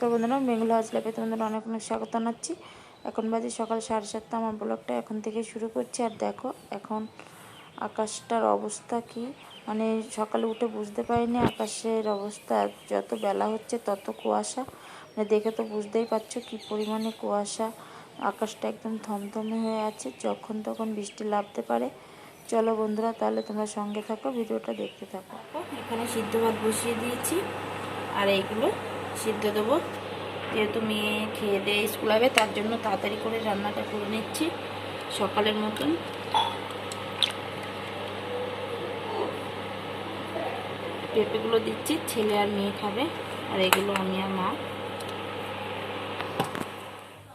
নমস্কার বন্ধুরা, বেঙ্গল হাউস লাইফে তোমাদের অনেক অনেক স্বাগত জানাচ্ছি। এখন বাজে সকাল সাড়ে সাতটা, আমার ব্লগটা এখন থেকে শুরু করছি। আর দেখো, এখন আকাশটার অবস্থা কি? মানে সকালে উঠে বুঝতে পারিনি আকাশের অবস্থা, যত বেলা হচ্ছে তত কুয়াশা। মানে দেখে তো বুঝতেই পারছ কি পরিমাণে কুয়াশা। আকাশটা একদম থমথমে হয়ে আছে, যখন তখন বৃষ্টি লাভতে পারে। চলো বন্ধুরা, তাহলে তোমরা সঙ্গে থাকো, ভিডিওটা দেখতে থাকো। এখানে সিদ্ধ ভাত বসিয়ে দিয়েছি, আর এইগুলো সিদ্ধ দেবো। যেহেতু মেয়ে খেয়ে দিয়ে স্কুল হবে তার জন্য তাড়াতাড়ি করে রান্নাটা করে নিচ্ছি সকালের মতন। পেঁপেগুলো দিচ্ছি, ছেলে আর মেয়ে খাবে, আর এগুলো আমি আর মা।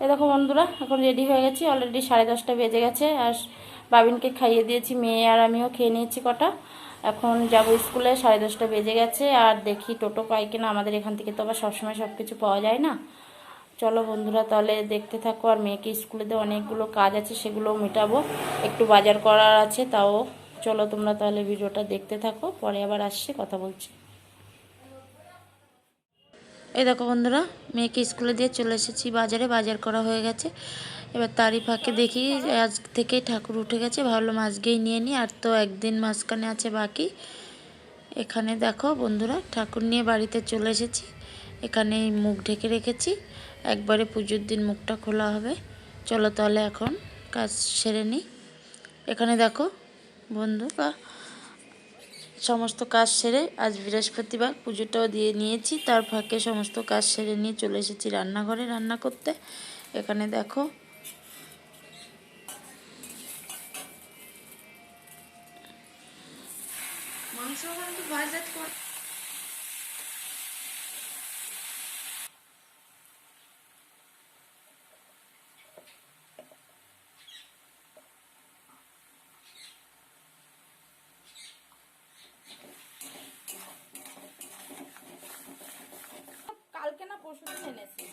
এ দেখো বন্ধুরা, এখন রেডি হয়ে গেছি অলরেডি সাড়ে দশটা বেজে গেছে, আর বাবিনকে খাইয়ে দিয়েছি, মেয়ে আর আমিও খেয়ে নিয়েছি কটা। এখন যাব স্কুলে, সাড়ে দশটা বেজে গেছে, আর দেখি টোটো পাই কিনা। আমাদের এখান থেকে তো আবার সবসময় সব কিছু পাওয়া যায় না। চলো বন্ধুরা, তাহলে দেখতে থাকো, আর মেয়েকে স্কুলে স্কুলেতে অনেকগুলো কাজ আছে, সেগুলো মেটাবো। একটু বাজার করার আছে, তাও চলো তোমরা তাহলে ভিডিওটা দেখতে থাকো, পরে আবার আসছি, কথা বলছি। এই দেখো বন্ধুরা, মেয়েকে স্কুলে দিয়ে চলে এসেছি বাজারে, বাজার করা হয়ে গেছে। এবার তারই ফাঁকে দেখি, আজ থেকেই ঠাকুর উঠে গেছে ভাবলাম আজকেই নিয়ে নিই আর তো একদিন মাঝখানে আছে বাকি। এখানে দেখো বন্ধুরা, ঠাকুর নিয়ে বাড়িতে চলে এসেছি। এখানে মুখ ঢেকে রেখেছি, একবারে পুজোর দিন মুখটা খোলা হবে। চলো তাহলে এখন কাজ সেরে নিই এখানে দেখো বন্ধু বা সমস্ত কাজ সেরে আজ বৃহস্পতিবার পুজোটাও দিয়ে নিয়েছি, তার ফাঁকে সমস্ত কাজ সেরে নিয়ে চলে এসেছি রান্নাঘরে রান্না করতে। এখানে দেখো মাংস কিন্তু ভাজা কর কালকে না পরশু দিন এনেছি।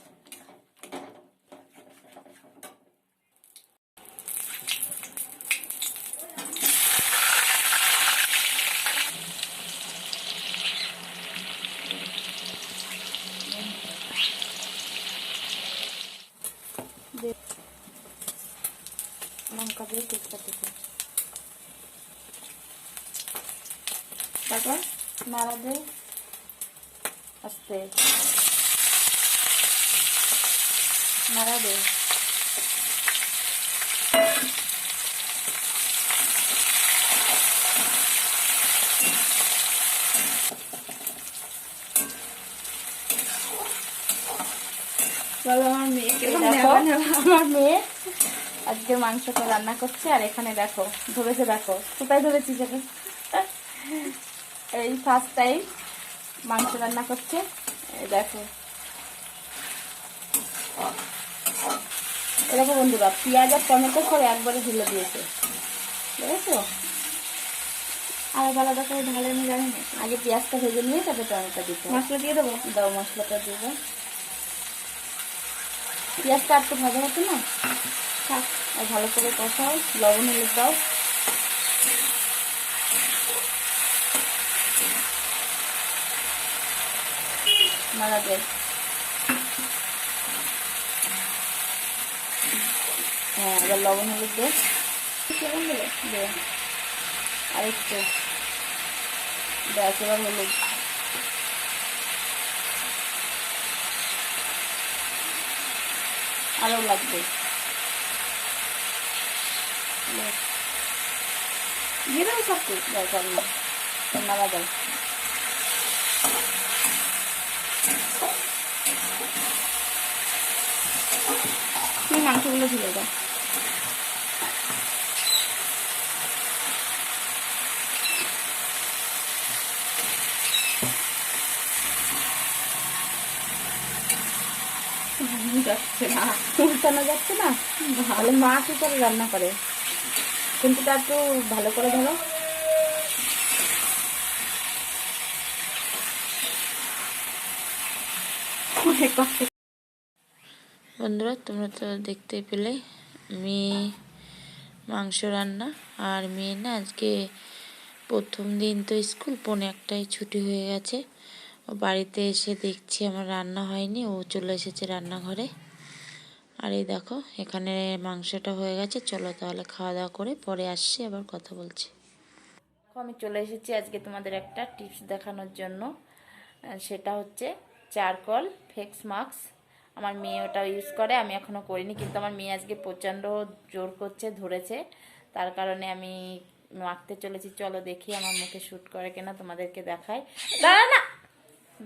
লঙ্কা দিয়ে তেজপাতা দিয়ে তারপর নাড়া দিয়ে আস্তে নাড়া দে চলো আমার মেয়েকে আজকে মাংসটা রান্না করছে আর এখানে দেখো ধরেছে দেখো কোথায় ধরেছি সেটা? এই ফার্স্ট টাইম মাংস রান্না করছে দেখো। এরকম বন্ধুরা পেঁয়াজ আর টমেটো করে একবারে ঢেলে দিয়েছে। বুঝেছ? আলাদা আলাদা করে ঢালে আমি জানি না। আগে পেঁয়াজটা ভেজে নিয়ে তারপরে টমেটো দিতে মশলা দিয়ে দেবো? দাও মশলাটা দেবো পেঁয়াজটা একটু ভাজা হতো না? থাক। আর ভালো করে কষাও, লবণ হলুদ দাও। দে হ্যাঁ এবার লবণ হলুদ দে কেমন দিলে দে। আর একটু। ব্যাস, এবার হলুদ। আরও লাগবে। দিয়ে দেবো সব কিছু ব্যাস আর না নাড়া তুমি মাংসগুলো ঢেলে দাও যাচ্ছে না। উল্টানো যাচ্ছে না? ভালো মা করে রান্না করে? কিন্তু তা একটু ভালো করে ধরো। বন্ধুরা, তোমরা তো দেখতে পেলে মেয়ে মাংস রান্না আর মেয়ে না আজকে প্রথম দিন তো স্কুল, পৌনে একটাই ছুটি হয়ে গেছে। ও বাড়িতে এসে দেখছি আমার রান্না হয়নি, ও চলে এসেছে রান্নাঘরে। আর এই দেখো, এখানে মাংসটা হয়ে গেছে। চলো তাহলে খাওয়া দাওয়া করে পরে আসছি, আবার কথা বলছি। আমি চলে এসেছি আজকে তোমাদের একটা টিপস দেখানোর জন্য। সেটা হচ্ছে চারকল ফেক্স মাস্ক। আমার মেয়ে ওটা ইউজ করে, আমি এখনও করিনি, কিন্তু আমার মেয়ে আজকে প্রচণ্ড জোর করছে, ধরেছে। তার কারণে আমি মাখতে চলেছি। চলো দেখি আমার মুখে শ্যুট করে কিনা, তোমাদেরকে দাঁড়া না!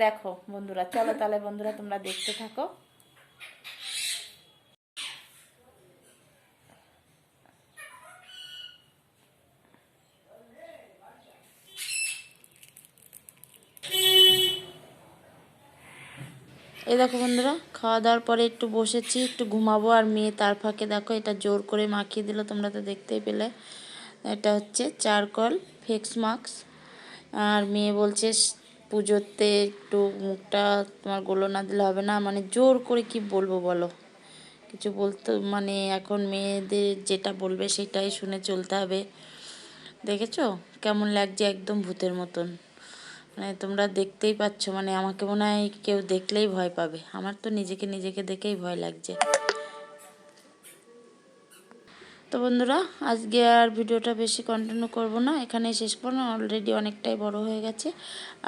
দেখো, বন্ধুরা, চলো তাহলে বন্ধুরা, তোমরা দেখতে থাকো। এই দেখো বন্ধুরা, খাওয়া দাওয়ার পরে একটু বসেছি, একটু ঘুমাবো আর মেয়ে তার ফাঁকে দেখো, এটা জোর করে মাখিয়ে দিল, তোমরা তো দেখতেই পেলে। এটা হচ্ছে চারকল ফেক্স মাস্ক। আর মেয়ে বলছে পুজোতে একটু মুখটা তোমার গোলো না দিলে হবে না। মানে জোর করে কি বলব বলো? কিছু বলতে মানে এখন মেয়েদের যেটা বলবে সেটাই শুনে চলতে হবে। দেখেছ? কেমন লাগছে একদম ভূতের মতন। মানে তোমরা দেখতেই পাচ্ছ মানে আমাকে মনে হয় কেউ দেখলেই ভয় পাবে। আমার তো নিজেকে নিজেকে দেখেই ভয় লাগছে। তো বন্ধুরা, আজকে আর ভিডিওটা বেশি কন্টিনিউ করব না। এখানেই শেষ করব অলরেডি অনেকটাই বড় হয়ে গেছে।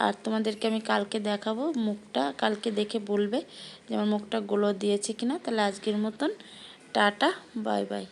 আর তোমাদেরকে আমি কালকে দেখাবো মুখটা। কালকে দেখে বলবে যে আমার মুখটা গোলো দিয়েছে কিনা। তাহলে আজকের মতন টাটা, বাই বাই।